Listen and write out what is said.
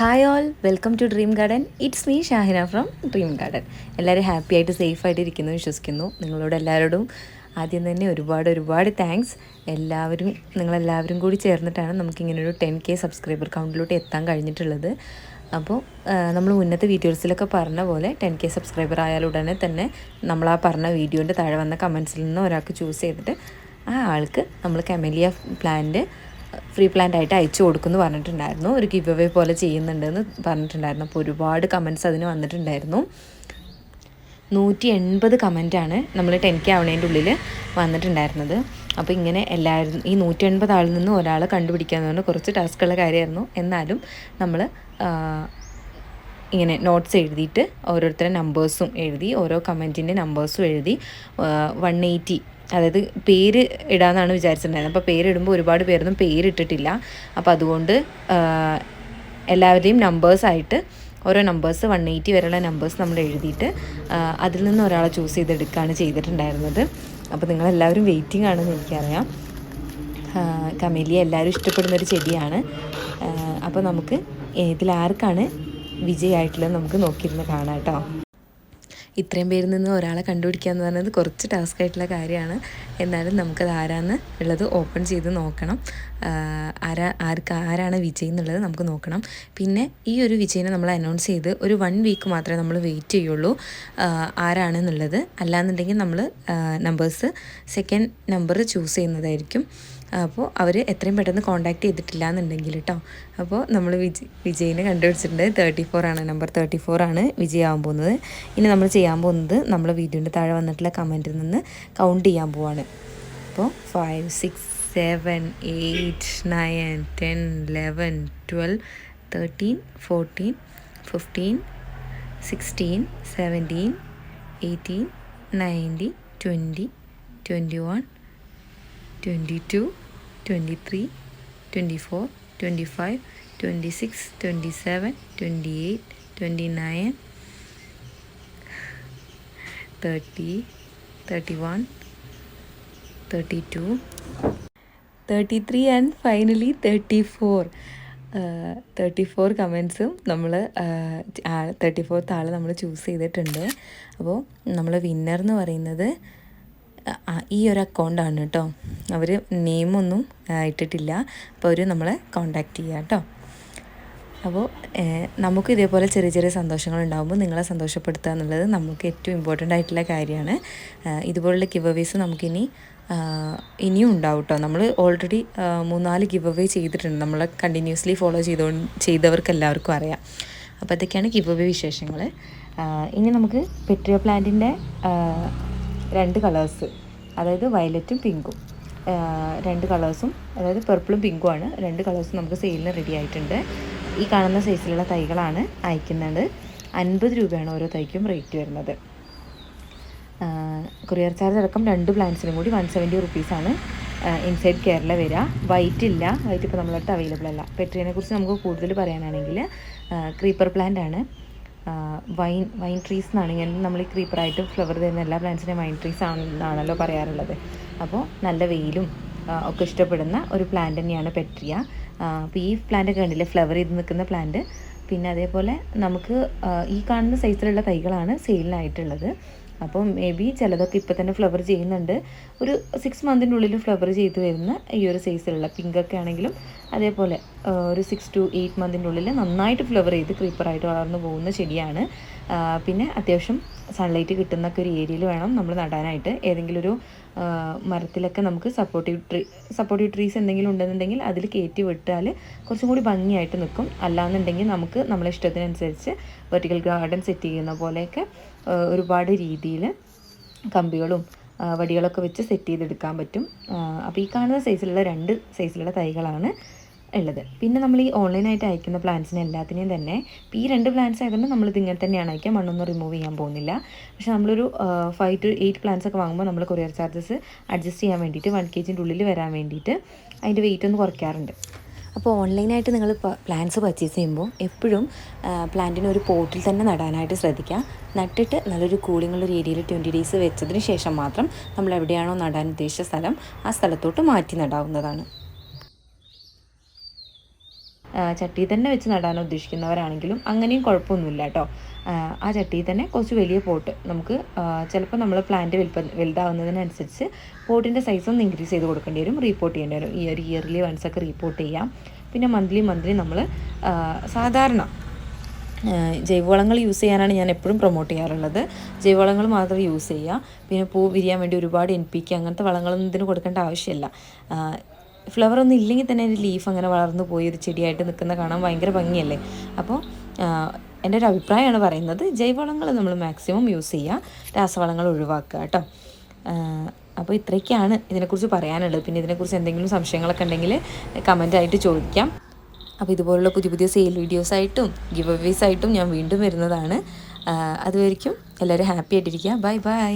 Hi all welcome to dream garden it's me Shahina from dream garden എല്ലാവരും happy ആയിട്ട് safe ആയിട്ട് ഇരിക്കുന്നു വിശ്വസിക്കുന്നു. നിങ്ങളോട് എല്ലാവരോടും ആദ്യം തന്നെ ഒരുപാട് ഒരുപാട് താങ്ക്സ് എല്ലാവരും നിങ്ങളെല്ലാവരും കൂടി ചേർന്നിട്ടാണ് നമുക്കിങ്ങനൊരു ടെൻ കെ സബ്സ്ക്രൈബർ കൗണ്ടിലോട്ട് എത്താൻ കഴിഞ്ഞിട്ടുള്ളത്. അപ്പോൾ നമ്മൾ മുന്നത്തെ വീഡിയോസിലൊക്കെ പറഞ്ഞ പോലെ ടെൻ കെ സബ്സ്ക്രൈബർ ആയാൽ ഉടനെ തന്നെ നമ്മൾ ആ പറഞ്ഞ വീഡിയോന്റെ താഴെ വന്ന കമൻസിൽ നിന്ന് ഒരാൾക്ക് ചൂസ് ചെയ്തിട്ട് ആ ആൾക്ക് നമ്മൾ കെമലിയ പ്ലാന്റ് ഫ്രീ പ്ലാന്റ് ആയിട്ട് അയച്ചു കൊടുക്കുമെന്ന് പറഞ്ഞിട്ടുണ്ടായിരുന്നു. ഒരു ഗിവ് അവേ പോലെ ചെയ്യുന്നുണ്ടെന്ന് പറഞ്ഞിട്ടുണ്ടായിരുന്നു. അപ്പോൾ ഒരുപാട് കമൻസ് അതിന് വന്നിട്ടുണ്ടായിരുന്നു. നൂറ്റി എൺപത് കമന്റാണ് നമ്മൾ ടെൻ കെ ആവണേന്റെ ഉള്ളിൽ വന്നിട്ടുണ്ടായിരുന്നത്. അപ്പോൾ ഇങ്ങനെ എല്ലാവരും ഈ നൂറ്റി എൺപത് ആളിൽ നിന്ന് ഒരാളെ കണ്ടുപിടിക്കുക എന്ന് പറഞ്ഞാൽ കുറച്ച് ടാസ്ക്കുള്ള കാര്യമായിരുന്നു. എന്നാലും നമ്മൾ ഇങ്ങനെ നോട്ട്സ് എഴുതിയിട്ട് ഓരോരുത്തരുടെ നമ്പേഴ്സും എഴുതി ഓരോ കമന്റിന്റെ നമ്പേഴ്സും എഴുതി വൺ എയ്റ്റി അതായത് പേര് ഇടാമെന്നാണ് വിചാരിച്ചിട്ടുണ്ടായിരുന്നത്. അപ്പോൾ പേരിടുമ്പോൾ ഒരുപാട് പേരൊന്നും പേരിട്ടിട്ടില്ല. അപ്പോൾ അതുകൊണ്ട് എല്ലാവരുടെയും നമ്പേഴ്സായിട്ട് ഓരോ നമ്പേഴ്സ് വൺ എയ്റ്റി വരെയുള്ള നമ്പേഴ്സ് നമ്മൾ എഴുതിയിട്ട് അതിൽ നിന്ന് ഒരാളെ ചൂസ് ചെയ്തെടുക്കുകയാണ് ചെയ്തിട്ടുണ്ടായിരുന്നത്. അപ്പോൾ നിങ്ങളെല്ലാവരും വെയിറ്റിംഗ് ആണെന്ന് എനിക്കറിയാം. കമേലിയ എല്ലാവരും ഇഷ്ടപ്പെടുന്നൊരു ചെടിയാണ്. അപ്പോൾ നമുക്ക് ഇതിലാർക്കാണ് വിജയമായിട്ടുള്ളത് നമുക്ക് നോക്കിയിരുന്ന് കാണാം കേട്ടോ. ഇത്രയും പേരിൽ നിന്ന് ഒരാളെ കണ്ടുപിടിക്കുക എന്ന് പറയുന്നത് കുറച്ച് ടാസ്ക് ആയിട്ടുള്ള കാര്യമാണ്. എന്നാലും നമുക്കത് ആരാന്ന് ഉള്ളത് ഓപ്പൺ ചെയ്ത് നോക്കണം. ആരാ ആർക്ക് ആരാണ് വിജയ് എന്നുള്ളത് നമുക്ക് നോക്കണം. പിന്നെ ഈ ഒരു വിജയിനെ നമ്മൾ അനൗൺസ് ചെയ്ത് ഒരു വൺ വീക്ക് മാത്രമേ നമ്മൾ വെയിറ്റ് ചെയ്യുള്ളൂ. ആരാണെന്നുള്ളത് അല്ലാന്നുണ്ടെങ്കിൽ നമ്മൾ നമ്പേഴ്സ് സെക്കൻഡ് നമ്പർ ചൂസ് ചെയ്യുന്നതായിരിക്കും. അപ്പോൾ അവർ എത്രയും പെട്ടെന്ന് കോൺടാക്റ്റ് ചെയ്തിട്ടില്ല എന്നുണ്ടെങ്കിൽ കേട്ടോ അപ്പോൾ നമ്മൾ വിജയ് വിജയിനെ കണ്ടുപിടിച്ചിട്ടുണ്ട്. തേർട്ടി ഫോർ ആണ് നമ്പർ തേർട്ടി ഫോർ ആണ് വിജയ് ആവാൻ പോകുന്നത്. ഇനി നമ്മൾ ചെയ്യാൻ പോകുന്നത് നമ്മൾ വീഡിയോന്റെ താഴെ വന്നിട്ടുള്ള കമന്റിൽ നിന്ന് കൗണ്ട് ചെയ്യാൻ പോവാണ്. അപ്പോൾ five six seven eight nine ten eleven twelve thirteen fourteen fifteen sixteen seventeen eighteen ninety twenty twenty one twenty two twenty three twenty four twenty five twenty six twenty seven twenty eight twenty nine thirty thirty one thirty two thirty three and finally thirty four. Thirty four കമൻസും നമ്മൾ thirty fourth ആൾ നമ്മൾ choose ചെയ്തിട്ടുണ്ട്. അപ്പോൾ നമ്മൾ winner എന്ന് പറയുന്നത് ഈ ഒരു അക്കൗണ്ടാണ് കേട്ടോ. അവർ നെയിമൊന്നും ഇട്ടിട്ടില്ല. അപ്പോൾ അവർ നമ്മളെ കോണ്ടാക്ട് ചെയ്യുക കേട്ടോ. അപ്പോൾ നമുക്ക് ഇതേപോലെ ചെറിയ ചെറിയ സന്തോഷങ്ങൾ ഉണ്ടാകുമ്പോൾ നിങ്ങളെ സന്തോഷപ്പെടുത്തുക എന്നുള്ളത് നമുക്ക് ഏറ്റവും ഇമ്പോർട്ടന്റ് ആയിട്ടുള്ള കാര്യമാണ്. ഇതുപോലുള്ള ഗിവ് നമുക്കിനി ഇനിയും ഉണ്ടാവും കേട്ടോ. നമ്മൾ ഓൾറെഡി മൂന്നാൽ ഗിവ് അവേ ചെയ്തിട്ടുണ്ട്. നമ്മളെ കണ്ടിന്യൂസ്ലി ഫോളോ ചെയ്തോ ചെയ്തവർക്ക് എല്ലാവർക്കും അറിയാം. അപ്പോൾ അതൊക്കെയാണ് ഗിവ് അവേ വിശേഷങ്ങൾ ഇനി നമുക്ക് പെട്രിയോ പ്ലാന്റിന്റെ രണ്ട് കളേഴ്സ് അതായത് വയലറ്റും പിങ്കും. രണ്ട് കളേഴ്സും അതായത് പർപ്പിളും പിങ്കും ആണ്. രണ്ട് കളേഴ്സും നമുക്ക് സെയിലിന് റെഡി ആയിട്ടുണ്ട്. ഈ കാണുന്ന സൈസിലുള്ള തൈകളാണ് അയക്കുന്നത്. അൻപത് രൂപയാണ് ഓരോ തൈക്കും റേറ്റ് വരുന്നത്. കൊറിയർ ചാർജ് അടക്കം രണ്ട് പ്ലാന്റ്സിനും കൂടി വൺ സെവന്റി റുപ്പീസാണ് ഇൻസൈഡ് കേരള വരിക. വൈറ്റ് ഇല്ല. വൈറ്റ് ഇപ്പോൾ നമ്മളടുത്ത് അവൈലബിൾ അല്ല. പെട്രീനെ കുറിച്ച് നമുക്ക് കൂടുതൽ പറയാനാണെങ്കിൽ ക്രീപ്പർ പ്ലാന്റ് ആണ്. വൈൻ വൈൻ ട്രീസ് എന്നാണ് ഇങ്ങനെ നമ്മൾ ഈ ക്രീപ്പറായിട്ട് ഫ്ലവർ തരുന്ന എല്ലാ പ്ലാന്റ്സിനെയും വൈൻ ട്രീസ് ആണെന്നാണല്ലോ പറയാറുള്ളത്. അപ്പോൾ നല്ല വെയിലും ഒക്കെ ഇഷ്ടപ്പെടുന്ന ഒരു പ്ലാന്റ് തന്നെയാണ് പെട്രിയ. അപ്പോൾ ഈ പ്ലാന്റ് കണ്ടില്ലേ? ഫ്ലവർ ചെയ്ത് നിൽക്കുന്ന പ്ലാന്റ്. പിന്നെ അതേപോലെ നമുക്ക് ഈ കാണുന്ന സൈസിലുള്ള തൈകളാണ് സെയിലിനായിട്ടുള്ളത് അപ്പോൾ മേ ബി ചിലതൊക്കെ ഇപ്പോൾ തന്നെ ഫ്ലവർ ചെയ്യുന്നുണ്ട്. ഒരു സിക്സ് മന്തിന്റെ ഉള്ളിൽ ഫ്ലവർ ചെയ്ത് വരുന്ന ഈ ഒരു സൈസിലുള്ള പിങ്കൊക്കെ ആണെങ്കിലും അതേപോലെ ഒരു സിക്സ് ടു എയ്റ്റ് മന്തിന്റെ ഉള്ളിൽ നന്നായിട്ട് ഫ്ലവർ ചെയ്ത് ക്രീപ്പറായിട്ട് വളർന്നു പോകുന്ന ചെടിയാണ്. പിന്നെ അത്യാവശ്യം സൺലൈറ്റ് കിട്ടുന്നൊക്കെ ഒരു ഏരിയയിൽ വേണം നമ്മൾ നടാനായിട്ട്. ഏതെങ്കിലും ഒരു മരത്തിലൊക്കെ നമുക്ക് സപ്പോർട്ടീവ് ട്രീ സപ്പോർട്ടീവ് ട്രീസ് എന്തെങ്കിലും ഉണ്ടെന്നുണ്ടെങ്കിൽ അതിൽ കയറ്റി വിട്ടാൽ കുറച്ചും കൂടി ഭംഗിയായിട്ട് നിൽക്കും അല്ലാന്നുണ്ടെങ്കിൽ നമുക്ക് നമ്മളെ ഇഷ്ടത്തിനനുസരിച്ച് വെർട്ടിക്കൽ ഗാർഡൻ സെറ്റ് ചെയ്യുന്ന പോലെയൊക്കെ ഒരുപാട് രീതിയിൽ കമ്പികളും വടികളൊക്കെ വെച്ച് സെറ്റ് ചെയ്തെടുക്കാൻ പറ്റും. അപ്പോൾ ഈ കാണുന്ന സൈസിലുള്ള രണ്ട് സൈസിലുള്ള തൈകളാണ് ഉള്ളത്. പിന്നെ നമ്മൾ ഈ ഓൺലൈനായിട്ട് അയക്കുന്ന പ്ലാന്റ്സിനെ എല്ലാത്തിനെയും തന്നെ ഈ രണ്ട് പ്ലാന്റ്സ് ആയതുകൊണ്ട് നമ്മളിത് ഇങ്ങനെ തന്നെയാണ് അയക്കുക. മണ്ണൊന്നും റിമൂവ് ചെയ്യാൻ പോകുന്നില്ല. പക്ഷേ നമ്മളൊരു ഫൈവ് ടു എയ്റ്റ് പ്ലാന്റ്സ് ഒക്കെ വാങ്ങുമ്പോൾ നമ്മൾ കൊറിയർ ചാർജസ് അഡ്ജസ്റ്റ് ചെയ്യാൻ വേണ്ടിയിട്ട് വൺ കെ ജിന്റെ ഉള്ളിൽ വരാൻ വേണ്ടിയിട്ട് അതിന്റെ വെയിറ്റ് ഒന്ന് കുറയ്ക്കാറുണ്ട്. അപ്പോൾ ഓൺലൈനായിട്ട് നിങ്ങൾ പ്ലാന്റ്സ് പർച്ചേസ് ചെയ്യുമ്പോൾ എപ്പോഴും പ്ലാന്റിനെ ഒരു പോട്ടിൽ തന്നെ നടാനായിട്ട് ശ്രദ്ധിക്കുക. നട്ടിട്ട് നല്ലൊരു കൂളിംഗ് ഒരു ഏരിയയിൽ ട്വന്റി ഡേയ്സ് വെച്ചതിന് ശേഷം മാത്രം നമ്മൾ എവിടെയാണോ നടാൻ ഉദ്ദേശിച്ച സ്ഥലം ആ സ്ഥലത്തോട്ട് മാറ്റി നടാവുന്നതാണ്. ചട്ടി തന്നെ വെച്ച് നടാൻ ഉദ്ദേശിക്കുന്നവരാണെങ്കിലും അങ്ങനെയും കുഴപ്പമൊന്നുമില്ല കേട്ടോ. ആ ചട്ടിയിൽ തന്നെ കുറച്ച് വലിയ പോട്ട് നമുക്ക് ചിലപ്പോൾ നമ്മൾ പ്ലാന്റ് വലുപ്പ വലുതാവുന്നതിനനുസരിച്ച് പോട്ടിന്റെ സൈസ് ഒന്ന് ഇൻക്രീസ് ചെയ്ത് കൊടുക്കേണ്ടി വരും റീപ്പോർട്ട് ചെയ്യേണ്ടി വരും. ഈ ഒരു ഇയർലി വൺസ് ഒക്കെ റീപ്പോർട്ട് ചെയ്യാം. പിന്നെ മന്ത്ലി മന്ത്ലി നമ്മൾ സാധാരണ ജൈവവളങ്ങൾ യൂസ് ചെയ്യാനാണ് ഞാൻ എപ്പോഴും പ്രൊമോട്ട് ചെയ്യാറുള്ളത്. ജൈവവളങ്ങൾ മാത്രം യൂസ് ചെയ്യുക. പിന്നെ പൂ വിരിയാൻ വേണ്ടി ഒരുപാട് എൻ പി കെ അങ്ങനത്തെ വളങ്ങളൊന്നും ഇതിന് കൊടുക്കേണ്ട ആവശ്യമില്ല. ഫ്ലവർ ഒന്നും ഇല്ലെങ്കിൽ തന്നെ ഒരു ലീഫ് അങ്ങനെ വളർന്നു പോയി ഒരു ചെടിയായിട്ട് നിൽക്കുന്ന കാണാൻ ഭയങ്കര ഭംഗിയല്ലേ? അപ്പോൾ എന്റെ ഒരു അഭിപ്രായമാണ് പറയുന്നത്. ജൈവവളങ്ങൾ നമ്മൾ മാക്സിമം യൂസ് ചെയ്യുക രാസവളങ്ങൾ ഒഴിവാക്കുക കേട്ടോ. അപ്പോൾ ഇത്രയൊക്കെയാണ് ഇതിനെക്കുറിച്ച് പറയാനുള്ളത്. പിന്നെ ഇതിനെക്കുറിച്ച് എന്തെങ്കിലും സംശയങ്ങളൊക്കെ ഉണ്ടെങ്കിൽ കമന്റായിട്ട് ചോദിക്കാം. അപ്പോൾ ഇതുപോലുള്ള പുതിയ പുതിയ സെയിൽ വീഡിയോസായിട്ടും ഗിവ് അവേസ് ആയിട്ടും ഞാൻ വീണ്ടും വരുന്നതാണ്. അതുവരിക്കും എല്ലാവരും ഹാപ്പി ആയിട്ടിരിക്കുക. Bye bye